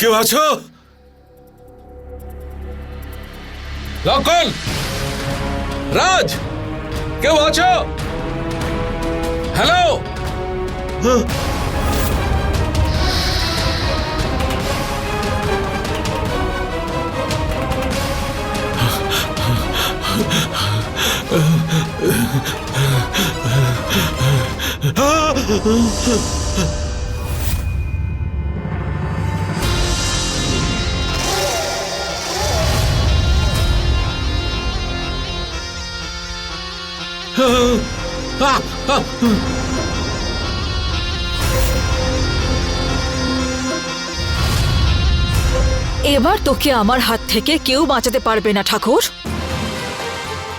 কেউ আছো? লক্ষণ রাজ কেউ আছো? হ্যালো আহ, এবার তোকে আমার হাত থেকে কেউ বাঁচাতে পারবে না, ঠাকুর।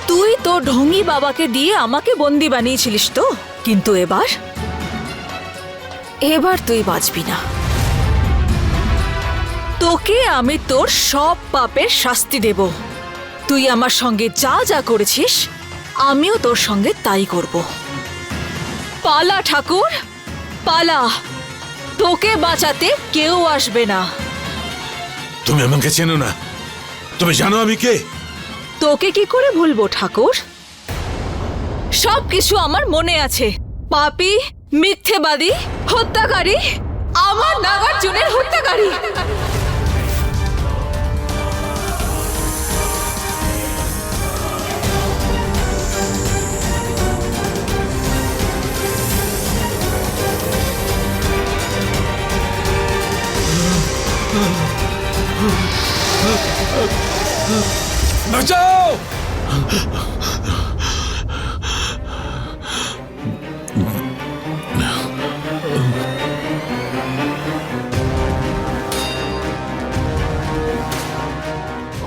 তুই তো ঢঙ্গি বাবাকে দিয়ে আমাকে বন্দি বানিয়েছিলিস তো, কিন্তু এবার এবার তুই বাঁচবি না। তোকে আমি তোর সব পাপের শাস্তি দেব। তুই আমার সঙ্গে যা যা করেছিস আমিও তোর সঙ্গে তাই করব। পালা ঠাকুর। পালা। তোকে বাঁচাতে কেউ আসবে না। তুমি আমাকে চেনো না। তুমি জানো আমি কে? তোকে কি করে ভুলবো ঠাকুর? সব কিছু আমার মনে আছে। পাপি মিথ্যেবাদী হত্যাকারী আমার নাগার্জুনের হত্যাকারী। বাঁচাও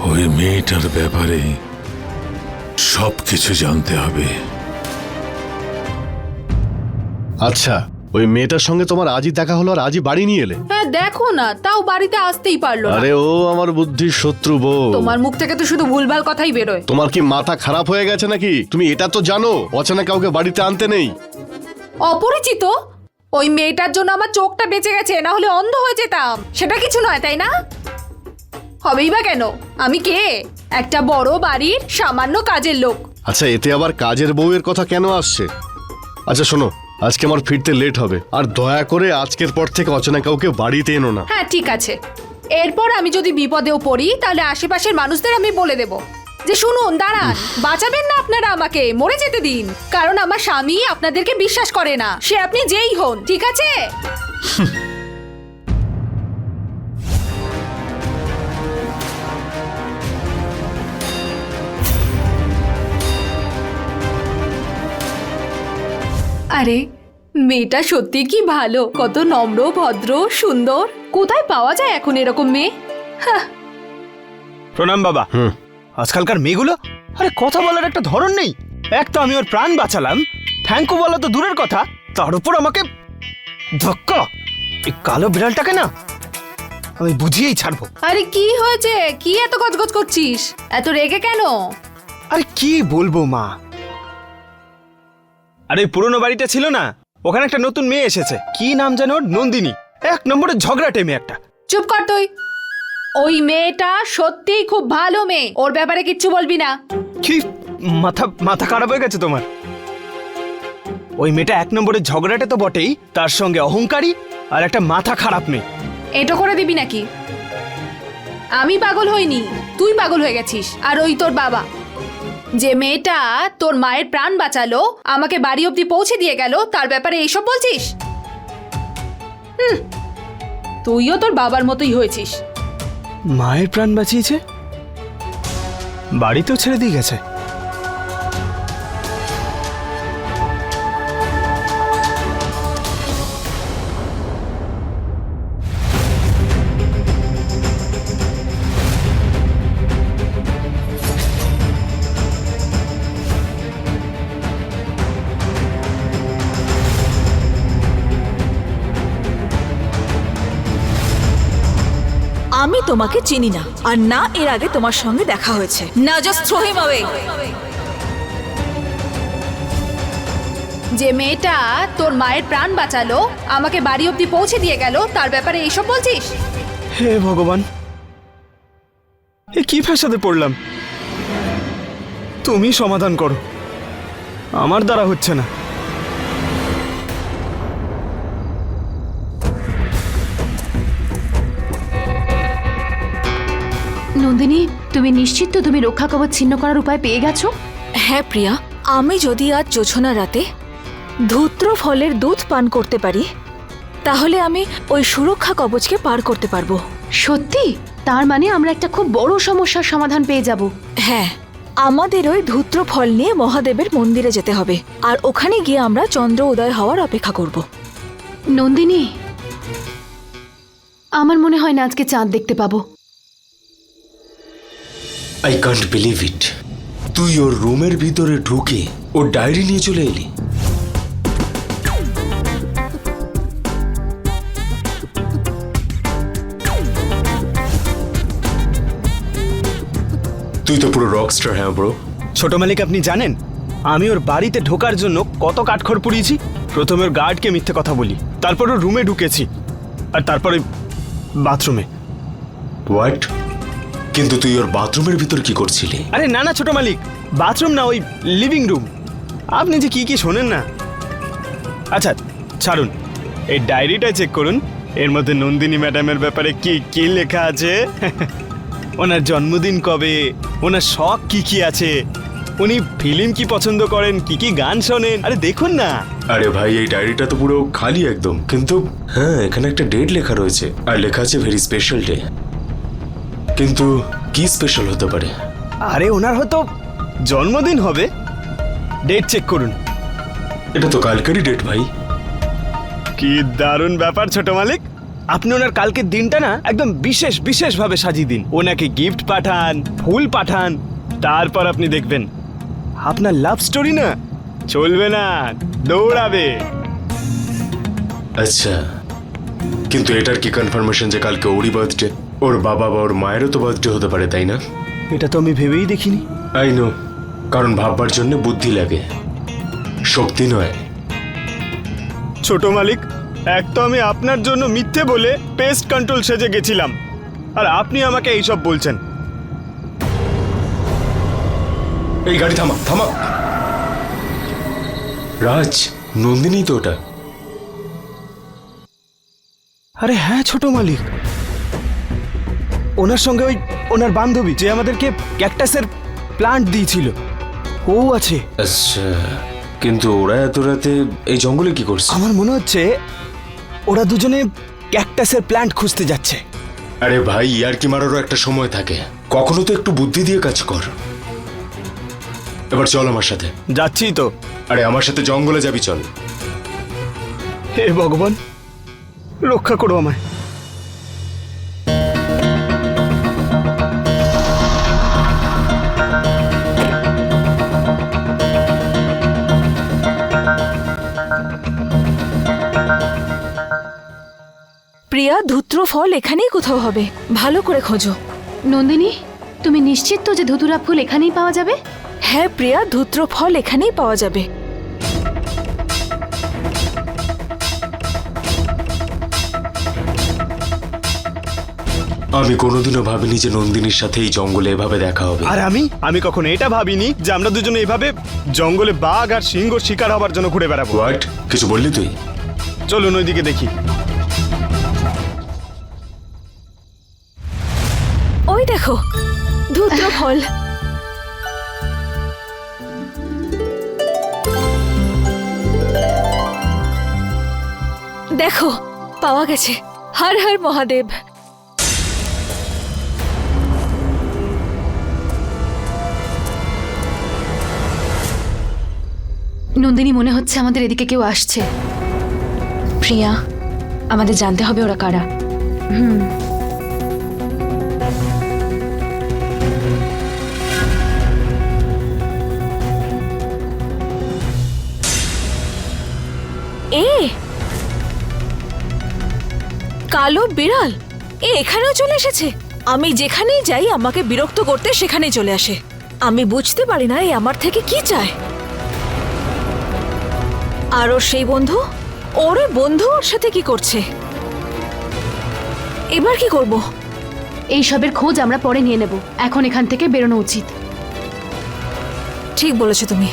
ওই মেয়েটার ব্যাপারে সব কিছু জানতে হবে। আচ্ছা ওই মেয়েটার সঙ্গে তোমার আজই দেখা হলো আর আজই বাড়ি নিয়ে এলে? হ্যাঁ দেখো না তাও বাড়িতে আসতেই পারল না। আরে ও আমার বুদ্ধির শত্রু বউ। তোমার মুখ থেকে তো শুধু ভুলভাল কথাই বেরোয়। তোমার কি মাথা খারাপ হয়ে গেছে নাকি? তুমি এটা তো জানো অচেনা কাউকে বাড়িতে আনতে নেই। অপরিচিত? ওই মেয়েটার জন্য আমার চোখটা বেঁচে গেছে না হলে অন্ধ হয়ে যেতাম। সেটা কিছু নয় তাই না? হবেই বা কেন? আমি কে? একটা বড় বাড়ির সামান্য কাজের লোক। আচ্ছা এতে আবার কাজের বউয়ের কথা কেন আসছে? আচ্ছা শোনো আজকে আমার ফিরতে লেট হবে। আর দয়া করে আজকের পর থেকে অচেনা কাউকে বাড়িতে এনো না। হ্যাঁ ঠিক আছে। এরপর আমি যদি বিপদেও পড়ি তাহলে আশেপাশের মানুষদের আমি বলে দেব। যে শুনুন দাঁড়ান। বাঁচাবেন না আপনারা আমাকে? মরে যেতে দিন। কারণ আমার স্বামী আপনাদেরকে বিশ্বাস করে না। সে আপনি যেই হন ঠিক আছে? আরে মেয়েটা সত্যি কি ভালো? কত নম্র ভদ্র সুন্দর। কোথায় পাওয়া যায় এখন এরকম মেয়ে? প্রণাম বাবা। হুম। আজকালকার মেয়েগুলো? আরে কথা বলার একটা ধরন নেই। এক তো আমি ওর প্রাণ বাঁচালাম। থ্যাংক ইউ বলা তো দূরের কথা। তার উপর আমাকে ধক্কা। এই কালো বিড়ালটাকে না আমি বুঝিয়েই ছাড়বো। আরে কি হয়েছে? কি এত গজগজ করছিস? এত রেগে কেন? আরে কি বলব মা? আরে ওই পুরনো বাড়িটা ছিল না? ওখানে একটা নতুন মেয়ে এসেছে। কি নাম জানো ওর? নন্দিনী। এক নম্বরের ঝগড়াটে মেয়ে একটা। চুপ কর তুই। ওই মেয়েটা সত্যিই খুব ভালো মেয়ে। ওর ব্যাপারে কিচ্ছু বলবি না। কি মাথা মাথা খারাপ হয়ে গেছে তোমার। ওই মেয়েটা এক নম্বরের ঝগড়াটে তো বটেই। তার সঙ্গে অহংকারী আর একটা মাথা খারাপ মেয়ে। এটো করে দিবি নাকি? আমি পাগল হইনি। তুই পাগল হয়ে গেছিস। আর ওই তোর বাবা। যে মেয়েটা তোর মায়ের প্রাণ বাঁচালো, আমাকে বাড়ি অবধি পৌঁছে দিয়ে গেল, তার ব্যাপারে এইসব বলছিস? হুম, তুইও তোর বাবার মতোই হয়েছিস। মায়ের প্রাণ বাঁচিয়েছে? বাড়িতেও ছেড়ে দিয়ে গেছে। আমি তোমাকে চিনি না। আর না এর আগে তোমার সঙ্গে দেখা হয়েছে। না জাস্ট থ্রো হিম অ্যাওয়ে যে মেয়েটা তোর মায়ের প্রাণ বাঁচালো আমাকে বাড়ি অবধি পৌঁছে দিয়ে গেল তার ব্যাপারে এইসব বলছিস? হে ভগবান এ কি ফ্যাসাদে পড়লাম? তুমি সমাধান করো। আমার দ্বারা হচ্ছে না। নন্দিনী তুমি নিশ্চিত তো তুমি রক্ষা কবচ ছিন্ন করার উপায় পেয়ে গেছো? হ্যাঁ প্রিয়া। আমি যদি আজ যোছনা রাতে ধূত্র ফলের দুধ পান করতে পারি তাহলে আমি ওই সুরক্ষা কবচকে পার করতে পারব। সত্যি? তার মানে আমরা একটা খুব বড় সমস্যার সমাধান পেয়ে যাব। হ্যাঁ আমাদের ওই ধূত্র ফল নিয়ে মহাদেবের মন্দিরে যেতে হবে আর ওখানে গিয়ে আমরা চন্দ্র উদয় হওয়ার অপেক্ষা করব। নন্দিনী আমার মনে হয় না আজকে চাঁদ দেখতে পাবো। আই কান্ট বিলিভ ইট তুই ওর রুমের ভিতরে ঢুকে ওর ডায়েরি নিয়ে চলে এলি। তুই তো পুরো রকস্টার হ্যাঁ ব্রো ছোট মালিক আপনি জানেন? আমি ওর বাড়িতে ঢোকার জন্য কত কাঠখড় পুড়িয়েছি? প্রথমে ওর গার্ডকে মিথ্যে কথা বলি তারপর ওর রুমে ঢুকেছি আর তারপরে বাথরুমে হোয়াট কিন্তু তুই ওর বাথরুমের ভিতর কি করছিলি? আরে না না ছোট মালিক। বাথরুম না ওই লিভিং রুম আপনি যে কি কি শোনেন না। আচ্ছা ছাড়ুন। এই ডায়েরিটা চেক করুন। এর মধ্যে নন্দিনী ম্যাডামের ব্যাপারে কি কি লেখা আছে? ওনার জন্মদিন কবে? ওনার শখ কি কি আছে? উনি ফিল্ম কি পছন্দ করেন? কি কি গান শোনেন? আরে দেখুন না। আরে ভাই এই ডায়েরিটা তো পুরো খালি একদম। কিন্তু হ্যাঁ এখানে একটা ডেট লেখা রয়েছে। আর লেখা আছে ভেরি স্পেশাল ডে কিন্তু কি স্পেশাল হতে পারে? আরে ওনার হয়তো জন্মদিন হবে। ডেট চেক করুন। এটা তো কালকেরই ডেট ভাই। কি দারুণ ব্যাপার ছোট মালিক। আপনি ওনার কালকের দিনটা না একদম বিশেষ বিশেষভাবে সাজিয়ে দিন। ওনাকে গিফট পাঠান ফুল পাঠান তারপর আপনি দেখবেন। আপনার লাভ স্টোরি না চলবে না দৌড়াবে। আচ্ছা কিন্তু এটার কি কনফার্মেশন যে কালকে ওরই বার্থডে ওর বাবা বা ওর মায়েরও তো বার্থডে হতে পারে তাই না? এটা তো আমি ভেবেই দেখিনি। আই নো কারণ ভাববার জন্য বুদ্ধি লাগে শক্তি নয়। ছোট মালিক এক তো আমি আপনার জন্য মিথ্যে বলে পেস্ট কন্ট্রোল সেজে গেছিলাম আর আপনি আমাকে এইসব বলছেন। এই গাড়ি থামা থামা। রাজ নন্দিনী তো ওটা। আরে হ্যাঁ ছোট মালিক। ওনার সঙ্গে ওই ওনার বান্ধবী যে আমাদেরকে ক্যাকটাসের প্লান্ট দিয়েছিল ও আছে। আচ্ছা কিন্তু ওরা এত রাতে এই জঙ্গলে কি করছে? আমার মনে হচ্ছে ওরা দুজনে ক্যাকটাসের প্ল্যান্ট খুঁজতে যাচ্ছে। আরে ভাই ইয়ার কি মারারও একটা সময় থাকে। কখনো তো একটু বুদ্ধি দিয়ে কাজ কর। এবার চল আমার সাথে। যাচ্ছি তো। আরে আমার সাথে জঙ্গলে যাবি চল। হে ভগবান রক্ষা করো আমায়। প্রিয়া ধূত্র ফল এখানেই কোথাও হবে। ভালো করে খোঁজো। নন্দিনী তুমি নিশ্চিত তো যে ধুতুরা ফুল এখানেই পাওয়া যাবে? হ্যাঁ প্রিয়া ধূত্র ফল এখানেই পাওয়া যাবে। আমি কোনোদিনও ভাবিনি যে নন্দিনীর সাথে এই জঙ্গলে এভাবে দেখা হবে। আর আমি? আমি কখনো এটা ভাবিনি যে আমরা দুজনে এভাবে জঙ্গলে বাঘ আর সিংহ শিকার হবার জন্য ঘুরে বেড়াবো। হোয়াট? কিছু বললি তুই? চলুন ওইদিকে দেখি। ফল দেখো, পাওয়া গেছে। হর হর মহাদেব। নন্দিনী, মনে হচ্ছে আমাদের এদিকে কেউ আসছে। প্রিয়া, আমাদের জানতে হবে ওরা কারা। এ! কালো বিড়াল এ এখানেও চলে এসেছে। আমি যেখানেই যাই আমাকে বিরক্ত করতে সেখানেই চলে আসে। আমি বুঝতে পারি না এ আমার থেকে কি চায়। আর ওর সেই বন্ধু? ওর ওই বন্ধু ওর সাথে কি করছে? এবার কি করব? এই সবের খোঁজ আমরা পরে নিয়ে নেব। এখন এখান থেকে বেরোনো উচিত। ঠিক বলেছ তুমি।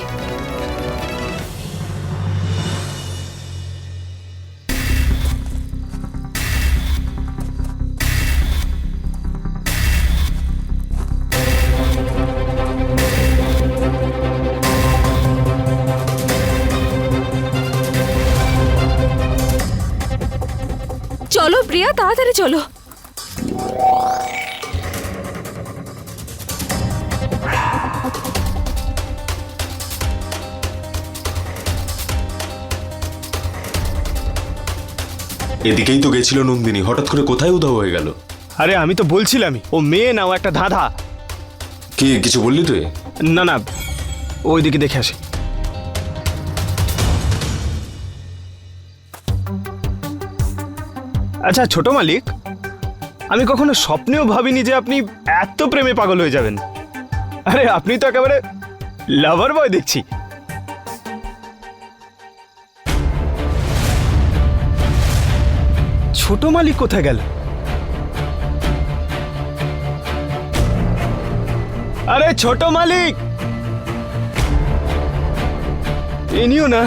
তাড়াতাড়ি চলো। এদিকেই তো গেছিল নন্দিনী হঠাৎ করে কোথায় উধাও হয়ে গেল? আরে আমি তো বলছিলামই ও মেয়ে না ও একটা ধাঁধা। কি কিছু বললি তুই? না না ওইদিকে দেখে আসি। আচ্ছা ছোট মালিক, আমি কখনো স্বপ্নেও ভাবিনি যে আপনি এত প্রেমে পাগল হয়ে যাবেন। আরে, আপনি তো একেবারে লাভার বয় দেখছি। ছোট মালিক কোথায় গেল? আরে, ছোট মালিক! ইনিও না।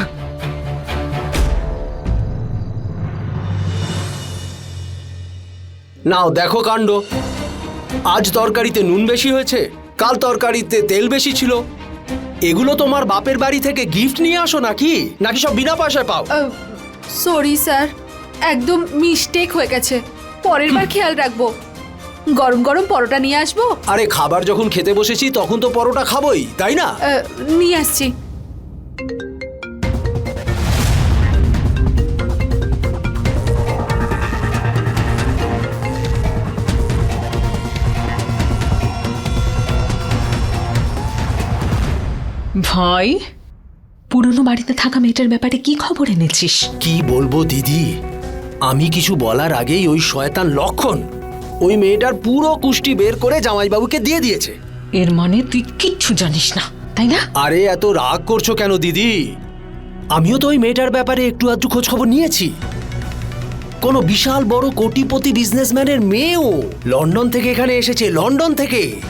নাও দেখো কাণ্ড। আজ তরকারিতে নুন বেশি হয়েছে কাল তরকারিতে তেল বেশি ছিল। এগুলো তোমার বাপের বাড়ি থেকে গিফট নিয়ে আসো নাকি? নাকি সব বিনা পয়সায় পাও? সরি স্যার একদম মিস্টেক হয়ে গেছে। পরের বার খেয়াল রাখব। গরম গরম পরোটা নিয়ে আসব? আরে খাবার যখন খেতে বসেছি তখন তো পরোটা খাবোই তাই না? নিয়ে আসছি। ভাই পুরনো বাড়িতে থাকা মেয়েটার ব্যাপারে কি খবর এনেছিস? কি বলব দিদি? আমি কিছু বলার আগেই ওই শয়তান লক্ষণ ওই মেয়েটার পুরো কুষ্টি বের করে জামাইবাবুকে দিয়ে দিয়েছে। এর মানে তুই কিচ্ছু জানিস না তাই না? আরে এত রাগ করছ কেন দিদি? আমিও তো ওই মেয়েটার ব্যাপারে একটু আধটু খোঁজ খবর নিয়েছি। কোনো বিশাল বড় কোটিপতি বিজনেসম্যানের মেয়েও লন্ডন থেকে এখানে এসেছে লন্ডন থেকে।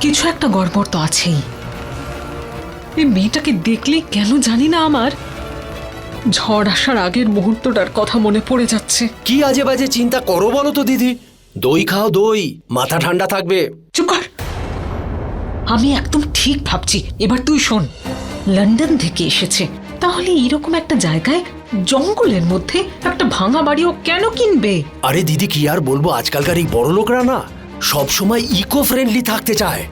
কিছু একটা গড়বড় তো আছেই। এই মেয়েটাকে দেখলে কেন জানি না আমার। ঝড় আসার আগের মুহূর্তটার কথা মনে পড়ে যাচ্ছে। কি আজে বাজে চিন্তা করো বলো তো দিদি। দই খাও দই মাথা ঠান্ডা থাকবে। চুপ কর। আমি একদম ঠিক ভাবছি। এবার তুই শোন। লন্ডন থেকে এসেছে। তাহলে এরকম একটা জায়গায় জঙ্গলের মধ্যে একটা ভাঙা বাড়িও কেন কিনবে? আরে দিদি কি আর বলব? আজকালকার এই বড় লোকরা না সব সময় ইকো ফ্রেন্ডলি থাকতে চায়।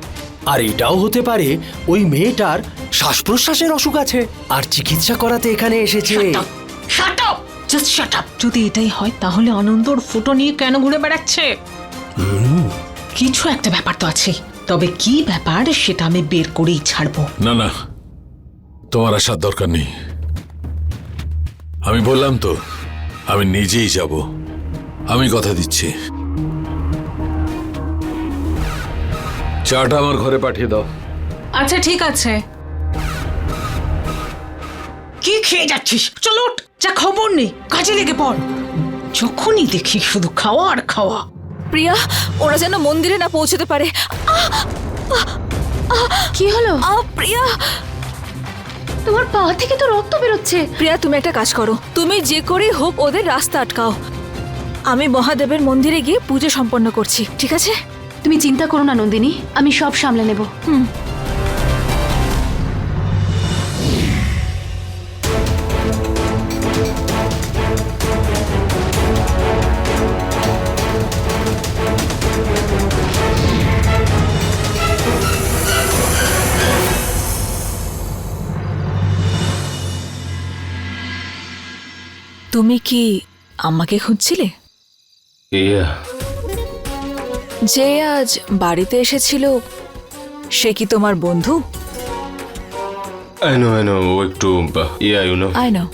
আর এটাও হতে পারে ওই মেয়েটার শ্বাস প্রশ্বাসের অসুখ আছে আর চিকিৎসা করাতে এখানে এসেছে। শাট আপ জাস্ট যদি এটাই হয় তাহলে আনন্দর ফুটো নিয়ে কেন ঘুরে বেড়াচ্ছে? কিছু একটা ব্যাপার তো আছে তবে কি ব্যাপার সেটা আমি বের করেই ছাড়বো। না না। তোমার আসার দরকার নেই। আমি বললাম তো আমি নিজেই যাব। আমি কথা দিচ্ছি। চাটা আমার ঘরে পাঠিয়ে দাও। আচ্ছা ঠিক আছে। কি খেয়ে যাচ্ছিস? চলো যা খবর নেই কাজে লেগে পড়। যখনই দেখি শুধু খাওয়া আর খাওয়া। প্রিয়া ওরা যেন মন্দিরে না পৌঁছতে পারে। কি হলো? আ প্রিয়া! তোমার পা থেকে তো রক্ত বেরোচ্ছে। প্রিয়া তুমি একটা কাজ করো। তুমি যে করেই হোক ওদের রাস্তা আটকাও। আমি মহাদেবের মন্দিরে গিয়ে পুজো সম্পন্ন করছি ঠিক আছে? তুমি চিন্তা করো না নন্দিনী। আমি সব সামলে নেব। তুমি কি আমাকে খুঁজছিলে? ইয়া। যে আজ বাড়িতে এসেছিল সে কি তোমার বন্ধু? আই নো আই নো ও একটু ya you know I know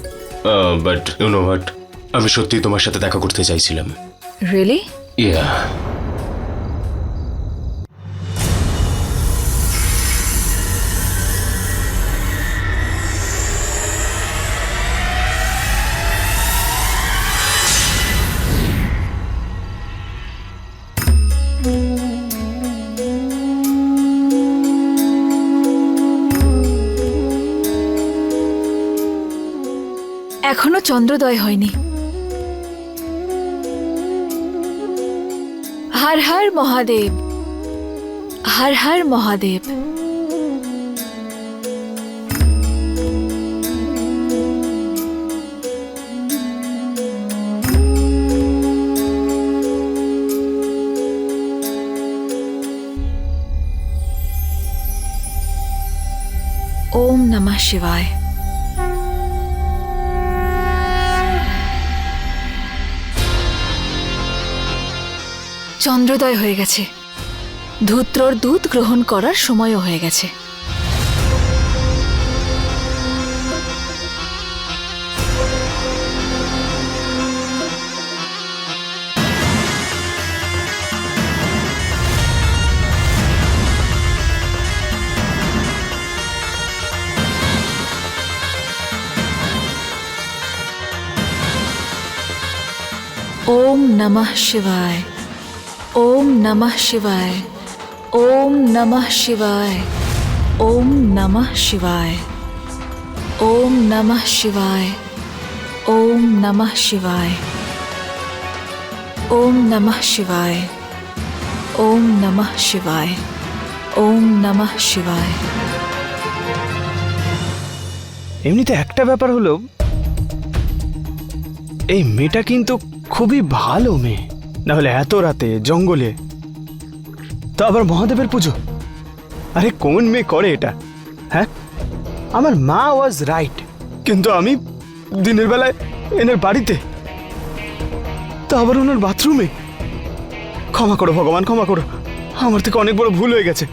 but you know what আমি সত্যি তোমার সাথে দেখা করতে চাইছিলাম। রিয়েলি ইয়া এখনও চন্দ্রোদয় হয়নি। হার হার মহাদেব হার হার মহাদেব। ওম নমঃ শিবায়। চন্দ্রোদয় হয়ে গেছে। ধূত্রর দুধ গ্রহণ করার সময়ও হয়ে গেছে। ওম নমঃ শিবায়। ওম নমঃ শিবায়। ওম নমঃ শিবায়। ওম নমঃ শিবায়। ওম নমঃ শিবায়। ওম নমঃ শিবায়। ওম নমঃ শিবায়। ওম নমঃ শিবায়। ওম নমঃ শিবায়। এমনিতে একটা ব্যাপার হলো, এই মেয়েটা কিন্তু খুবই ভালো মেয়ে। না হলে এত রাতে জঙ্গলে। তো আবার মহাদেবের পুজো? আরে কোন মেয়ে করে এটা? হ্যাঁ? আমার মা ওয়াজ রাইট, কিন্তু আমি দিনের বেলায় এনার বাড়িতে। তা আবার ওনার বাথরুমে? ক্ষমা করো ভগবান, ক্ষমা করো। আমার থেকে অনেক বড় ভুল হয়ে গেছে।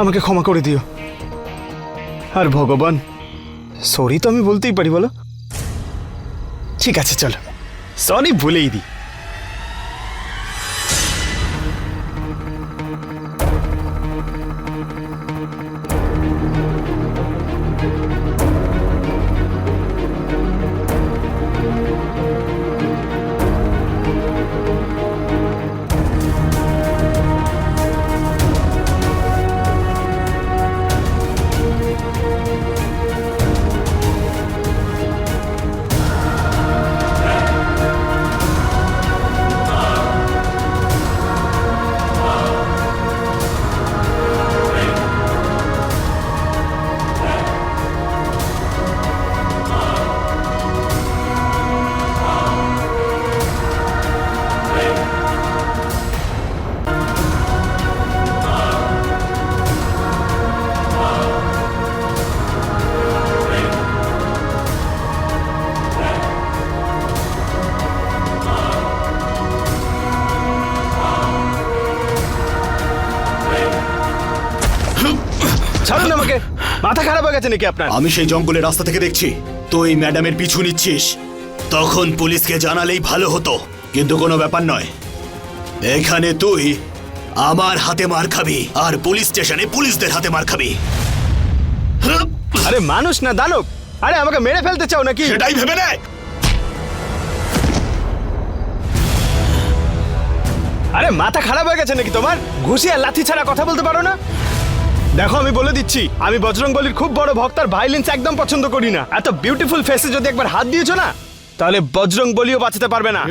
আমাকে ক্ষমা করে দিও। আর ভগবান সরি তো আমি বলতেই পারি, বলো? ঠিক আছে, চলো। সরি ভুলেই দিই গেছে নাকি আপনার? আমি সেই জঙ্গলের রাস্তা থেকে দেখছি। তুই ম্যাডামের পিছু নিচ্ছিস। তখন পুলিশকে জানালেই ভালো হতো কিন্তু কোনো ব্যাপার নয়। এখানে তুই আমার হাতে মার খাবি আর পুলিশ স্টেশনে পুলিশদের হাতে মার খাবি। আরে মানুষ না দানব আরে আমাকে মেরে ফেলতে চাও নাকি? সেটাই ভেবে নেয় আরে মাথা খারাপ হয়ে গেছে নাকি তোমার? ঘুষি আর লাথি ছাড়া কথা বলতে পারো না? দেখো, আমি বলে দিচ্ছি, আমি বজরং বলির খুব বড় ভক্ত আর ভাইলেন্স একদম পছন্দ করি না। এত বিউটিফুল ফেসে যদি একবার হাত দিয়েছ না, তাহলে বজরং বলিও বাঁচাতে পারবে না।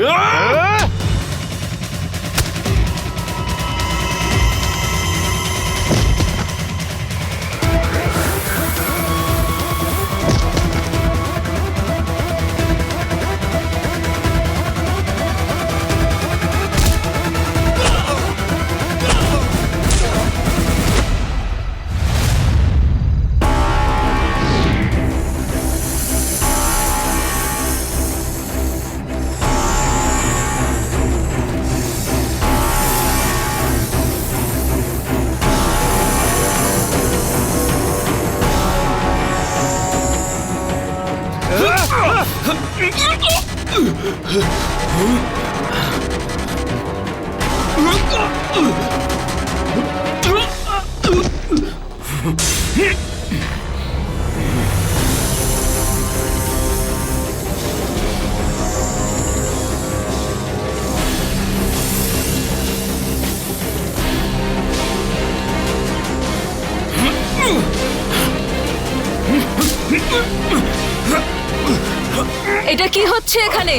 এটা কি হচ্ছে এখানে?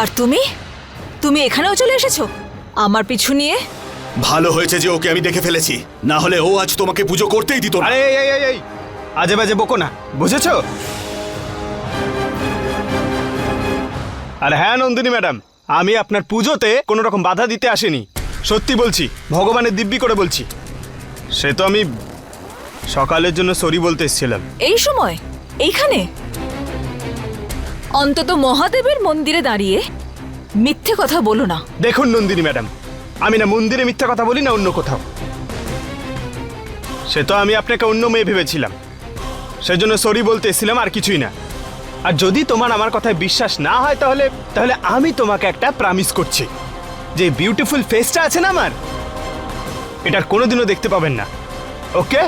আর তুমি? তুমি এখানেও চলে এসেছ? আমার পিছু নিয়ে? ভালো হয়েছে যে ওকে আমি দেখে ফেলেছি। না হলে ও আজ তোমাকে পুজো করতেই দিত না। আরে এই এই এই এই। আজে বাজে বকো না। বুঝেছ? আর হ্যাঁ নন্দিনী ম্যাডাম আমি আপনার পুজোতে কোনো রকম বাধা দিতে আসিনি। সত্যি বলছি ভগবানের দিব্যি করে বলছি। সে তো আমি সকালের জন্য সরি বলতে এসেছিলাম। এই সময়? এইখানে? অন্তত মহাদেবের মন্দিরে দাঁড়িয়ে মিথ্যে কথা বলো না। দেখুন নন্দিনী ম্যাডাম আমি না মন্দিরে মিথ্যা কথা বলি না অন্য কোথাও। সে তো আমি আপনাকে অন্য মেয়ে ভেবেছিলাম। সেজন্য সরি বলতে এসেছিলাম আর কিছুই না। আর যদি তোমার আমার কথায় বিশ্বাস না হয় তাহলে তাহলে আমি তোমাকে একটা প্রামিস করছি। যে বিউটিফুল ফেসটা আছে না আমার এটার কোনোদিনও দেখতে পাবেন না। ওকে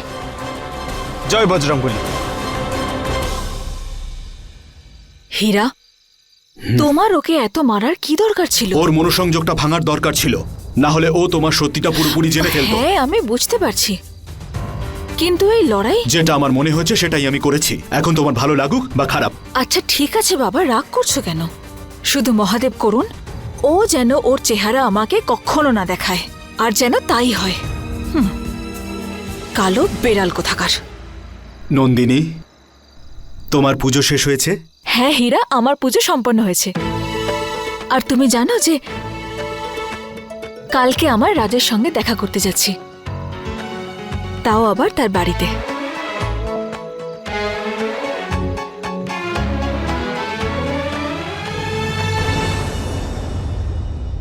জয় বজরঙ্গলী হীরা তোমার ওকে এত মারার কি দরকার ছিল? ওর মনোসংযোগটা ভাঙার দরকার ছিল। না হলে ও তোমার সত্যিটা পুরোপুরি জেনে ফেলতো। হ্যাঁ আমি বুঝতে পারছি। কিন্তু এই লড়াই? যেটা আমার মনে হয়েছে সেটাই আমি করেছি। এখন তোমার ভালো লাগুক বা খারাপ। আচ্ছা ঠিক আছে বাবা রাগ করছ কেন? শুধু মহাদেব করুন ও যেন ওর চেহারা আমাকে কখনো না দেখায় আর যেন তাই হয়। কালো বেড়াল কোথাকার। নন্দিনী, তোমার পুজো শেষ হয়েছে? হ্যাঁ হীরা, আমার পুজো সম্পন্ন হয়েছে। আর তুমি জানো যে কালকে আমার রাজের সঙ্গে দেখা করতে যাচ্ছি। তাও আবার তার বাড়িতে।